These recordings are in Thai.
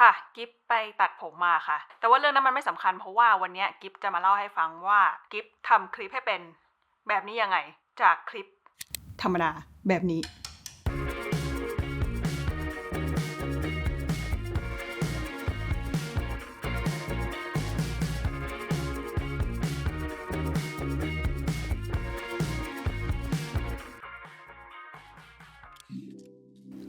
ค่ะกิฟไปตัดผมมาค่ะ แต่ว่าเรื่องนั้นมันไม่สำคัญเพราะว่าวันนี้กิฟจะมาเล่าให้ฟังว่ากิฟทำคลิปให้เป็นแบบนี้ยังไง จากคลิปธรรมดาแบบนี้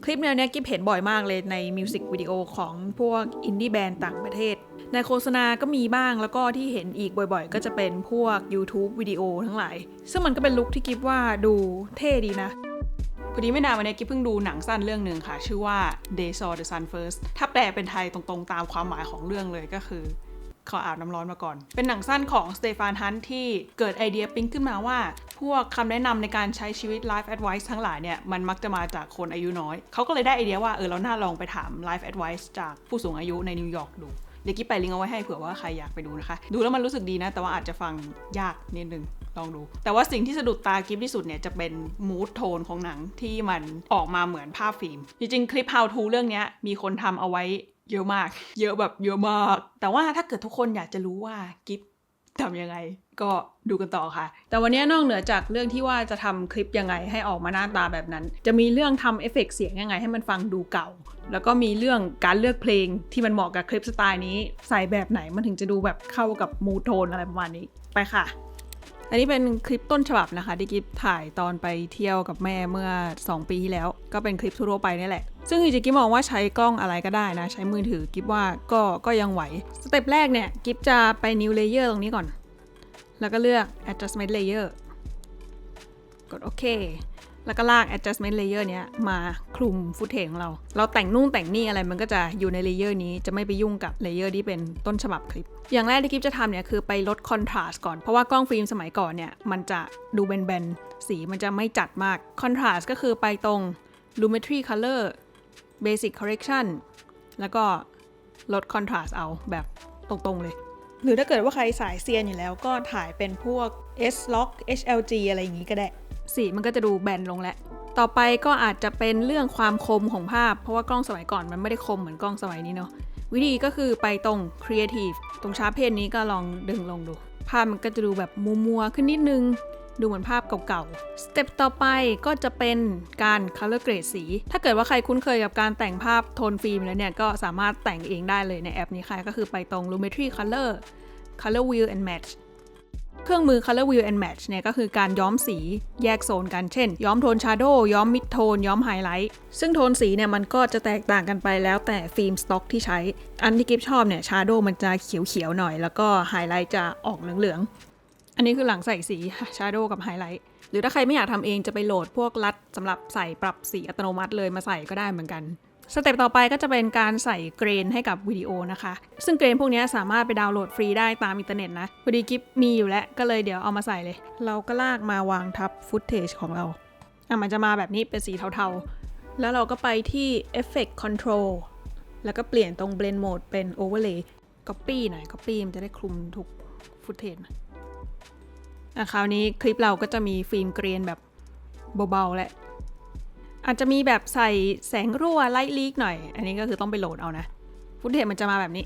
คลิปแนวนี้กิฟเห็นบ่อยมากเลยในมิวสิกวิดีโอของพวกอินดี้แบนด์ต่างประเทศ ในโฆษณาก็มีบ้างแล้วก็ที่เห็นอีกบ่อยๆ ก็จะเป็นพวก YouTube วิดีโอทั้งหลาย ซึ่งมันก็เป็นลุคที่กิฟว่าดูเท่ดีนะพอดีไม่นานวันนี้กิฟเพิ่งดูหนังสั้นเรื่องหนึ่งค่ะ ชื่อว่า They Saw the Sun First ถ้าแปลเป็นไทยตรงๆตามความหมายของเรื่องเลยก็คือ ขออาบน้ำร้อนมาก่อน เป็นหนังสั้นของสเตฟานฮันที่เกิดไอเดียปิ๊งขึ้นมาว่า พวกคำแนะนำในการใช้ชีวิต Life Advice ทั้งหลายเนี่ย มันมักจะมาจากคนอายุน้อย เขาก็เลยได้ไอเดียว่า เออเราน่าลองไปถาม Life Advice จากผู้สูงอายุในนิวยอร์กดูเดี๋ยวกิ๊บไปลิงก์เอาไว้ให้เผื่อว่าใครอยากไปดูนะคะ ดูแล้วมันรู้สึกดีนะ แต่ว่าอาจจะฟังยากนิดนึงลองดู แต่ว่าสิ่งที่สะดุดตากิฟที่สุดเนี่ย จะเป็นมูดโทนของหนังที่มันออกมาเหมือนภาพฟิล์ม จริงๆ คลิป how to เรื่องนี้มีคนทำเอาไว้ เยอะมาก เยอะแบบเยอะมาก แต่ว่าถ้าเกิดทุกคนอยากจะรู้ว่ากิฟทำยังไง ก็ดูกันต่อค่ะ แต่วันนี้นอกเหนือจากเรื่องที่ว่าจะทำคลิปยังไงให้ออกมาหน้าตาแบบนั้น จะมีเรื่องทำเอฟเฟกต์เสียงยังไงให้มันฟังดูเก่า แล้วก็มีเรื่องการเลือกเพลงที่มันเหมาะกับคลิปสไตล์นี้ ใส่แบบไหนมันถึงจะดูแบบเข้ากับมูทโทนอะไรประมาณนี้ ไปค่ะ อันนี้เป็นคลิปต้นฉบับนะคะ ที่กิฟถ่ายตอนไปเที่ยวกับแม่เมื่อ 2 ปีที่แล้ว ก็เป็นคลิปทั่วไปนี่แหละ ซึ่งจริงๆกิฟมองว่าใช้กล้องอะไรก็ได้นะ ใช้มือถือกิฟว่าก็ก็ยังไหว สเต็ปแรกเนี่ย กิฟจะไป new layer ตรงนี้ก่อน แล้วก็เลือก adjustment layer กดโอเค แล้วก็ลาก adjustment layer เนี้ยมาคลุมฟุตเทของเรา เราแต่งนู่นแต่งนี่อะไรมันก็จะอยู่ใน layer นี้จะไม่ไปยุ่งกับ layer ที่เป็นต้นฉบับคลิป อย่างแรกที่กิฟจะทำเนี่ยคือไปลด contrast ก่อน เพราะว่ากล้องฟิล์มสมัยก่อนเนี่ยมันจะดูแบนๆ สีมันจะไม่จัดมาก contrast ก็คือไปตรง lumetri color basic correction แล้วก็ลด contrast เอาแบบตรงๆเลยหรือถ้าเกิดว่าใครสายเซียนอยู่แล้วก็ถ่ายเป็นพวก S log HLG อะไรอย่างนี้ก็ได้ สีมันก็จะดูแบนลงแล้วต่อไปก็อาจจะเป็นเรื่องความคมของภาพ เพราะว่ากล้องสมัยก่อนมันไม่ได้คมเหมือนกล้องสมัยนี้เนาะวิธีก็คือไปตรง Creative ตรงชาร์ปเพนนี้ก็ลองดึงลงดู ภาพมันก็จะดูแบบมัวๆขึ้นนิดนึง ดูเหมือนภาพเก่าๆ สเต็ปต่อไปก็จะเป็นการ color grade สี ถ้าเกิดว่าใครคุ้นเคยกับการแต่งภาพโทนฟิล์มแล้วเนี่ย ก็สามารถแต่งเองได้เลยในแอปนี้ค่ะ ก็คือไปตรง Lumetri Color Color Wheel and Match เครื่องมือ Color Wheel and Match เนี่ยก็คือการย้อมสีแยกโซนกัน เช่น ย้อมโทน Shadow ย้อม Mid Tone ย้อม Highlight ซึ่งโทนสีเนี่ยมันก็จะแตกต่างกันไปแล้วแต่ฟิล์มสต็อกที่ใช้ อันที่กิฟชอบเนี่ย Shadow มันจะเขียวๆหน่อย แล้วก็ Highlight จะออกเหลืองๆ อันนี้คือหลังใส่สี Shadow กับ Highlight หรือถ้าใครไม่อยากทำเองจะไปโหลดพวกรัดสำหรับใส่ปรับสีอัตโนมัติเลยมาใส่ก็ได้เหมือนกัน สเต็ปต่อไปก็จะเป็นการใส่เกรนให้กับวิดีโอนะคะ ซึ่งเกรนพวกนี้สามารถไปดาวน์โหลดฟรีได้ตามอินเทอร์เน็ตนะพอดีกิฟมีอยู่แล้วก็เลยเดี๋ยวเอามาใส่เลย เราก็ลากมาวางทับฟุตเทจของเราอะมันจะมาแบบนี้เป็นสีเทาๆ แล้วเราก็ไปที่ Effect Control แล้วก็เปลี่ยนตรง Blend Mode เป็น Overlay Copy หน่อย Copy มันจะได้คลุมทุกฟุตเทจอะคราวนี้คลิปเราก็จะมีฟิล์มเกรนแบบเบาๆแหละ อาจจะมีแบบใส่แสงรั่วไลท์ลีกหน่อย อันนี้ก็คือต้องไปโหลดเอานะ ฟุตเทจมันจะมาแบบนี้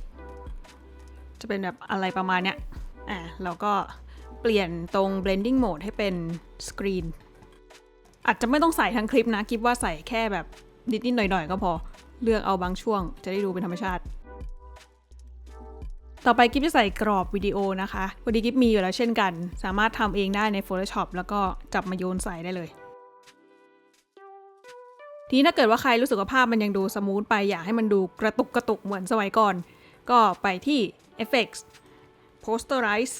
จะเป็นแบบอะไรประมาณเนี้ย อะเราก็เปลี่ยนตรง blending mode ให้เป็น screen อาจจะไม่ต้องใส่ทั้งคลิปนะ คิดว่าใส่แค่แบบนิดๆหน่อยๆ ก็พอ เลือกเอาบางช่วง จะได้ดูเป็นธรรมชาติ ต่อไปกิฟจะใส่กรอบวิดีโอนะคะพอดีกิฟมีอยู่แล้วเช่นกัน สามารถทำเองได้ใน Photoshop แล้วก็จับมาโยนใส่ได้เลย ทีนี้ถ้าเกิดว่าใครรู้สึกว่าภาพมันยังดูสมูทไปอยากให้มันดูกระตุกกระตุกเหมือนสมัยก่อน ก็ไปที่ Effects Posterize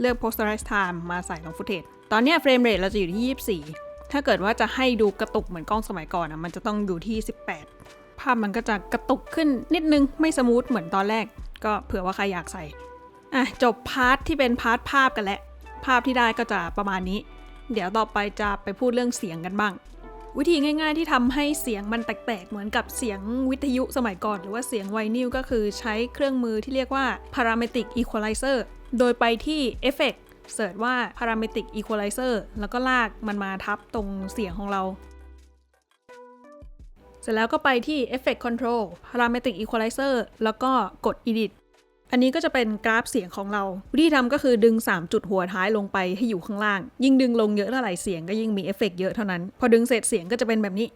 เลือก Posterize Time มาใส่ลงฟุตเทจตอนนี้เฟรมเรทเราจะอยู่ที่ 24 ถ้าเกิดว่าจะให้ดูกระตุกเหมือนกล้องสมัยก่อนอะมันจะต้องอยู่ที่ 18 ภาพมันก็จะกระตุกขึ้นนิดนึงไม่สมูทเหมือนตอนแรก ก็เผื่อว่าใครอยากใส่อะจบพาร์ทที่เป็นพาร์ทภาพกันแล้วภาพที่ได้ก็จะประมาณนี้ เดี๋ยวต่อไปจะไปพูดเรื่องเสียงกันบ้าง วิธีง่ายๆที่ทำให้เสียงมันแตกๆ เหมือนกับเสียงวิทยุสมัยก่อน หรือว่าเสียงไวนิลก็คือใช้เครื่องมือที่เรียกว่า parametric equalizer โดยไปที่ effect เสิร์ชว่า parametric equalizer แล้วก็ลากมันมาทับตรงเสียงของเรา เสร็จแล้วก็ไปที่ Effect Control Parametric Equalizer แล้วก็กด Edit อันนี้ก็จะเป็นกราฟเสียงของเรา วิธีทำก็คือดึง 3 จุดหัวท้ายลงไปให้อยู่ข้างล่าง ยิ่งดึงลงเยอะเท่าไหร่เสียงก็ยิ่งมีเอฟเฟกต์เยอะเท่านั้น พอดึงเสร็จเสียงก็จะเป็นแบบนี้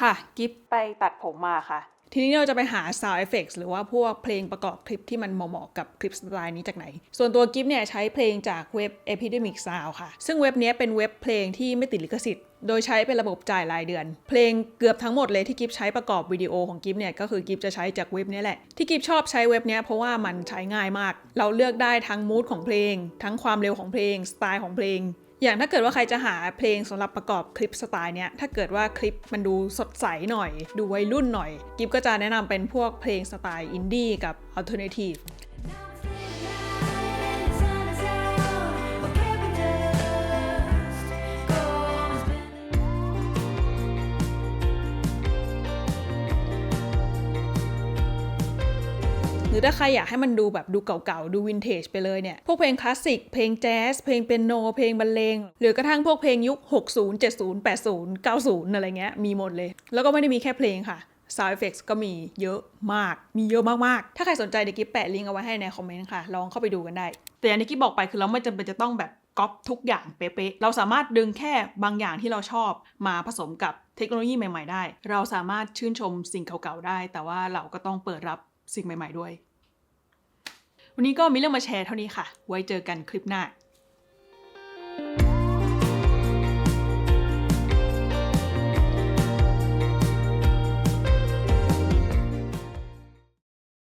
ค่ะ กิฟไปตัดผมมาค่ะ ทีนี้เราจะไปหา sound effects หรือว่าพวกเพลงประกอบคลิปที่มันเหมาะๆกับคลิปสไตล์นี้จากไหน ส่วนตัวกิฟเนี่ยใช้เพลงจากเว็บ Epidemic Sound ค่ะ ซึ่งเว็บเนี้ยเป็นเว็บเพลงที่ไม่ติดลิขสิทธิ์ โดยใช้เป็นระบบจ่ายรายเดือน เพลงเกือบทั้งหมดเลยที่กิฟใช้ประกอบวิดีโอของกิฟเนี่ยก็คือกิฟจะใช้จากเว็บนี้แหละ ที่กิฟชอบใช้เว็บเนี้ยเพราะว่ามันใช้ง่ายมาก เราเลือกได้ทั้งมูดของเพลง ทั้งความเร็วของเพลง สไตล์ของเพลง อย่างถ้าเกิดว่าใครจะหาเพลงสำหรับประกอบคลิปสไตล์เนี้ยถ้าเกิดว่าคลิปมันดูสดใสหน่อย ดูวัยรุ่นหน่อย กิฟก็จะแนะนำเป็นพวกเพลงสไตล์อินดี้กับอัลเทอร์เนทีฟ รือถ้าใครอยากให้มันดูแบบดูเก่าๆ ดูวินเทจไปเลยเนี่ย พวกเพลงคลาสสิก เพลงแจ๊ส เพลงเปียโน เพลงบรรเลง หรือกระทั่งพวกเพลงยุค 60 70 80 90 อะไรเงี้ย มีหมดเลย แล้วก็ไม่ได้มีแค่เพลงค่ะ Sound Effects ก็มีเยอะมาก มีเยอะมากๆ ถ้าใครสนใจเดี๋ยวกิ๊บแปะลิงก์เอาไว้ให้ในคอมเมนต์ค่ะ ลองเข้าไปดูกันได้ แต่อย่างที่กิ๊บบอกไปคือเราไม่จำเป็นจะต้องแบบก๊อปทุกอย่างเป๊ะๆ เราสามารถดึงแค่บางอย่างที่เราชอบมาผสมกับเทคโนโลยีใหม่ ๆ ได้ เราสามารถชื่นชมสิ่งเก่าๆ ได้ แต่ว่าเราก็ต้องเปิดรับสิ่งใหม่ ๆ ด้วย วันนี้ก็มีเรื่องมาแชร์เท่านี้ค่ะ ไว้เจอกันคลิปหน้า